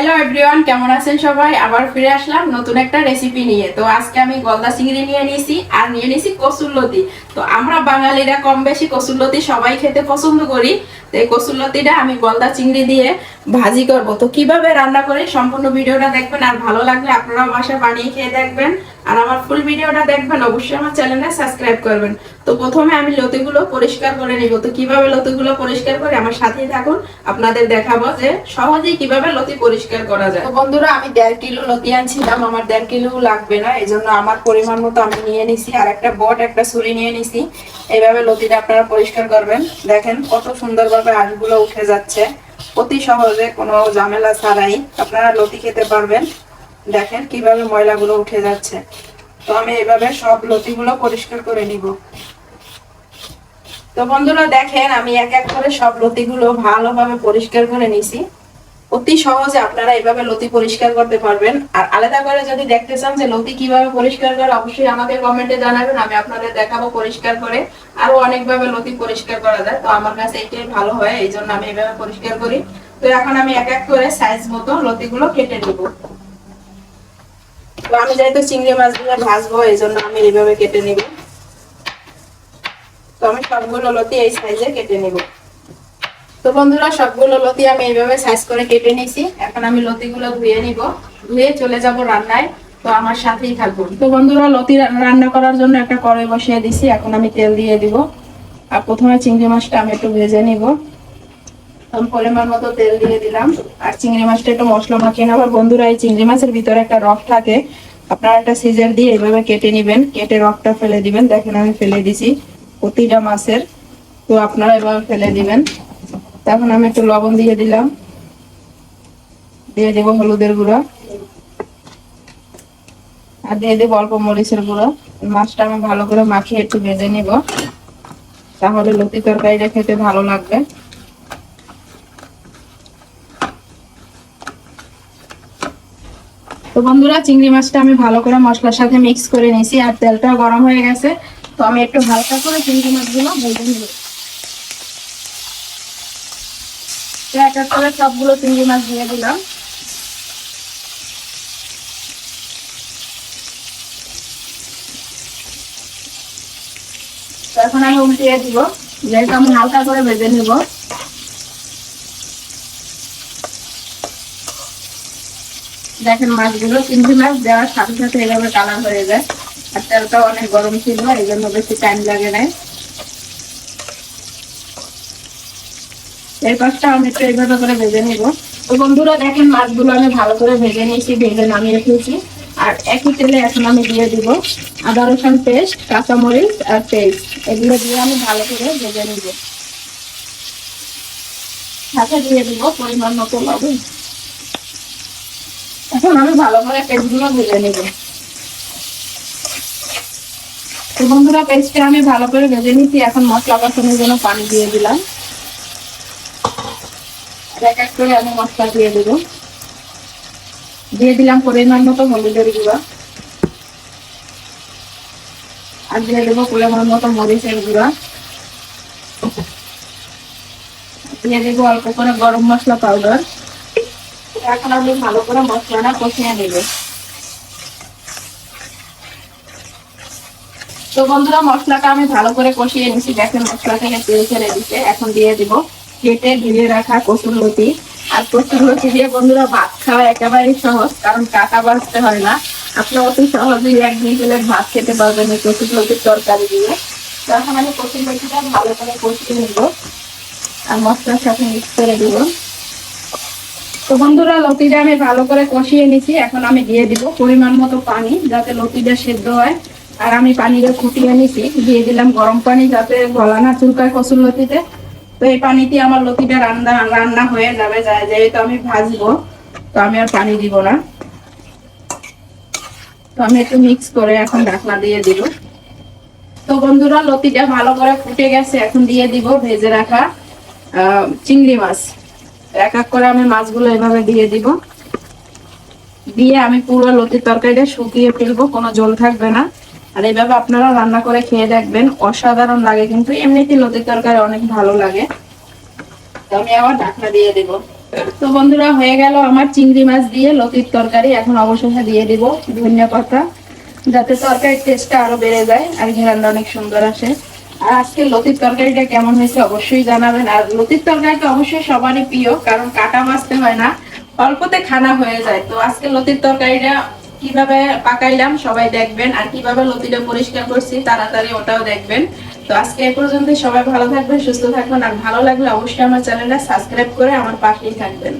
Hello everyone কেমন আছেন সবাই? আবার ফিরে আসলাম নতুন একটা রেসিপি নিয়ে। তো আজকে আমি গলদা চিংড়ি নিয়ে নিয়েছি আর নিয়ে নিয়েছি কসুরলতি তো আমরা বাঙালিরা কম বেশি কসুরলতি সবাই খেতে পছন্দ করি। তো এই কসুরলতিটা আমি গলদা চিংড়ি দিয়ে ভাজি করব। তো কীভাবে রান্না করে সম্পূর্ণ ভিডিওটা দেখবেন আর ভালো লাগলে আপনারা বাসা বানিয়ে খেয়ে দেখবেন। আর আমার ফুল ভিডিওটা দেখবেন, অবশ্যই আমার চ্যানেলে সাবস্ক্রাইব করবেন। তো প্রথমে আমি লতিগুলো পরিষ্কার করে নিব। তো কীভাবে লতিগুলো পরিষ্কার করে? আমার সাথেই থাকুন, আপনাদের দেখাবো যে সহজেই কীভাবে লতি পরিষ্কার করা যায়। তো বন্ধুরা, আমি দেড় কিলো লতি আনছিলাম, আমার দেড় কিলো লাগবে না এই জন্য আমার পরিমাণ মতো আমি নিয়ে নিছি। আর একটা বট, একটা ছুরি নিয়ে নিছি। এইভাবে লতিটা আপনারা পরিষ্কার করবেন। দেখেন কত সুন্দরভাবে আঁশগুলো উঠে যাচ্ছে। অতি সহজে কোনো ঝামেলা ছাড়াই আপনারা লতি খেতে পারবেন। দেখেন কীভাবে ময়লাগুলো উঠে যাচ্ছে। তো আমি এইভাবে সব লতিগুলো পরিষ্কার করে নিব। তো বন্ধুরা দেখেন, আমি এক এক করে সব লতিগুলো ভালোভাবে পরিষ্কার করে নিছি। অতি সহজে আপনারা এইভাবে লতি পরিষ্কার করতে পারবেন। আর আলাদা করে যদি দেখতে চান যে লতি কীভাবে পরিষ্কার করে, অবশ্যই আমাকে কমেন্টে জানাবেন, আমি আপনাদের দেখাবো পরিষ্কার করে। আরও অনেকভাবে লতি পরিষ্কার করা যায়। তো আমার কাছে এইটাই ভালো হয় এই জন্য আমি এইভাবে পরিষ্কার করি। তো এখন আমি এক এক করে সাইজ মতো লতিগুলো কেটে নিব। তো আমি যেহেতু চিংড়ি মাছগুলো ভাজবো এই জন্য আমি এইভাবে কেটে নিব। তো আমি সবগুলো লতি এই সাইজে কেটে নিব। তো বন্ধুরা, সবগুলো লতি আমি এইভাবে সাইজ করে কেটে নিছি। এখন আমি লতিগুলো ধুয়ে নিব। ধুয়ে চলে যাব রান্নায়। তো আমার সাথেই থাকব তো বন্ধুরা, লতি রান্না করার জন্য একটা কড়াই বসিয়ে দিছি। এখন আমি তেল দিয়ে দিব। আর প্রথমে চিংড়ি মাছটা আমি একটু ভেজে নিব। পরিমাণ মতো তেল দিয়ে দিলাম। আর চিংড়ি মাছটা একটু মশলা মাখিয়ে বন্ধুরা, এই চিংড়ি মাছের ভিতরে একটা থাকে। আপনারা একটা সিজার দিয়ে কেটে কেটে ফেলে দিবেন। দেখেন, আমি ফেলে দিছি প্রতিটা মাছের। তো আপনারা এভাবে ফেলে দিবেন। তখন আমি একটু লবণ দিয়ে দিলাম। দিয়ে দেবো হলুদের গুঁড়ো। আর দিয়ে দেবো অল্প মরিচের গুঁড়ো। মাছটা আমি ভালো করে মাখিয়ে একটু ভেজে নিব। তাহলে লতি তরকারিটা খেতে ভালো লাগবে। তো বন্ধুরা, চিংড়ি মাছটা আমি ভালো করে মশলার সাথে মিক্স করে নিয়েছি আর তেলটাও গরম হয়ে গেছে। তো আমি একটু হালকা করে চিংড়ি মাছগুলো ভেজে নিব। সবগুলো চিংড়ি মাছ দিয়ে দিলাম। এখন আমি উল্টিয়ে দিব। যেহেতু আমি হালকা করে ভেজে নিব। দেখেন মাছগুলো, চিংড়ি মাছ দেওয়ার সাথে সাথে এভাবে কালার হয়ে যায়। আর তেলটাও অনেক গরম ছিল, এই জন্য বেশি টাইম লাগে না এই পাশটা আমি একটু এইভাবে করে ভেজে নিব। তো বন্ধুরা, দেখেন মাছগুলো আমি ভালো করে ভেজে নিয়েছি, ভেজে নামিয়ে রেখেছি। আর একই তেলে এখন আমি দিয়ে দিব আদা, রসুন পেস্ট, কাঁচামরিচ আর পেস্ট। এগুলো দিয়ে আমি ভালো করে ভেজে নিব। সাথে দিয়ে দিব পরিমাণ মতো লবণ। এখন আমি ভালো করে পেস্টগুলো ভেজে নিব। তো বন্ধুরা পেস্টটা আমি ভালো করে ভেজে নিচ্ছি এখন মশলা কষানোর জন্য পানি দিয়ে দিলাম। এক এক করে আমি মশলা দিয়ে দেবো। দিয়ে দিলাম পরিমাণ মতো হলুদের গুঁড়া। আর দিয়ে দেবো পরিমাণ মতো মরিচের গুঁড়া। দিয়ে দেবো অল্প করে গরম মশলা পাউডার এখন আমি ভালো করে মশলাটা কষিয়ে নেব। তো বন্ধুরা, মশলাটা আমি ভালো করে কষিয়ে নিছি দেখেন মশলা তেল ছেড়ে দিতে এখন দিয়ে দিব কেটে ধুয়ে রাখা কসুর লতি আর কসুর লতি দিয়ে বন্ধুরা ভাত খাওয়া একেবারেই সহজ, কারণ কাটা বাঁচতে হয় না। আপনি অতি সহজেই এক দুই প্লেট ভাত খেতে পারবেন এই কসুর লতির তরকারি দিয়ে। তো এখন আমি কসুর লতিটা ভালো করে কষিয়ে নিব। আর মশলার সাথে মিক্স করে দিব। তো বন্ধুরা, লতিটা আমি ভালো করে কষিয়ে নিছি। এখন আমি দিয়ে দিব পরিমাণ মতো পানি যাতে লতিটা সেদ্ধ হয়। আর আমি পানিটা ফুটিয়ে নিছি। দিয়ে দিলাম গরম পানি যাতে গলা না চুলকায় কচুর লতিতে। তো এই পানিতে আমার লতিটা রান্না রান্না হয়ে যাবে। যেহেতু আমি ভাজবো, তো আমি আর পানি দিব না। তো আমি একটু মিক্স করে এখন ঢাকনা দিয়ে দিব। তো বন্ধুরা, লতিটা ভালো করে ফুটে গেছে। এখন দিয়ে দিব ভেজে রাখা চিংড়ি মাছ। এক এক করে আমি মাছগুলো এভাবে দিয়ে দিব। দিয়ে আমি পুরো লতির তরকারিটা শুকিয়ে ফেলব, কোনো জল থাকবে না। আর এইভাবে আপনারা রান্না করে খেয়ে দেখবেন, অসাধারণ লাগে কিন্তু এমনিতে লতির তরকারি অনেক ভালো লাগে। তো আমি আবার ঢাকনা দিয়ে দেবো। তো বন্ধুরা, হয়ে গেল আমার চিংড়ি মাছ দিয়ে লতির তরকারি। এখন অবশেষে দিয়ে দিব ধনিয়া পাতা, যাতে তরকারির টেস্টটা আরও বেড়ে যায় আর ঘেরানটা অনেক সুন্দর আসে। আর আজকে লতির তরকারিটা কেমন হয়েছে অবশ্যই জানাবেন। আর লতির অবশ্যই সবারই প্রিয়, কারণ কাটা বাঁচতে হয় না, অল্পতে খানা হয়ে যায়। তো আজকে লতির তরকারিটা কীভাবে পাকাইলাম সবাই দেখবেন, আর কীভাবে লতিটা পরিষ্কার করছি তাড়াতাড়ি ওটাও দেখবেন। তো আজকে এ পর্যন্ত সবাই ভালো থাকবেন, সুস্থ থাকবেন, আর ভালো লাগলে অবশ্যই আমার চ্যানেলটা সাবস্ক্রাইব করে আমার পাশেই থাকবেন।